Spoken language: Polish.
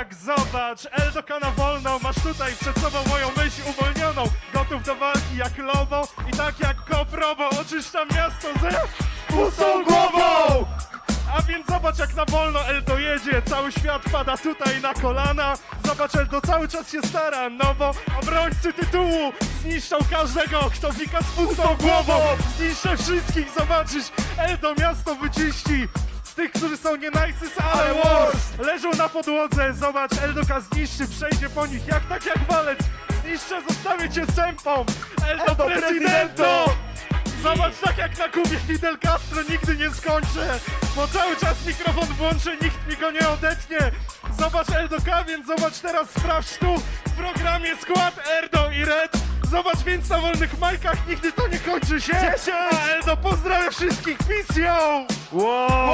tak, zobacz, Eldoka na wolną, masz tutaj przed sobą moją myśl uwolnioną. Gotów do walki jak lobo i tak jak koprobo, oczyszczam miasto ze pustą głową! A więc zobacz jak na wolno Eldo jedzie, cały świat pada tutaj na kolana. Zobacz Eldo cały czas się stara, no bo obrońcy tytułu zniszczą każdego, kto wika z pustą głową. Zniszczę wszystkich, zobaczysz, Eldo miasto wyczyści. Tych, którzy są nie najsys, ale wars. Leżą na podłodze, zobacz, Eldoka zniszczy Przejdzie po nich jak tak jak walec. Zniszczę, zostawię cię sępą. Eldo, Eldo, prezydento! Zobacz, tak jak na Kubie Fidel Castro nigdy nie skończę. Bo cały czas mikrofon włączę, nikt mi go nie odetnie. Zobacz Eldoka, więc zobacz teraz, sprawdź tu. W programie skład Erdo i Red. Zobacz więc na wolnych majkach, nigdy to nie kończy się. Dziesięć! A Eldo pozdrawia wszystkich, peace yo! Wow!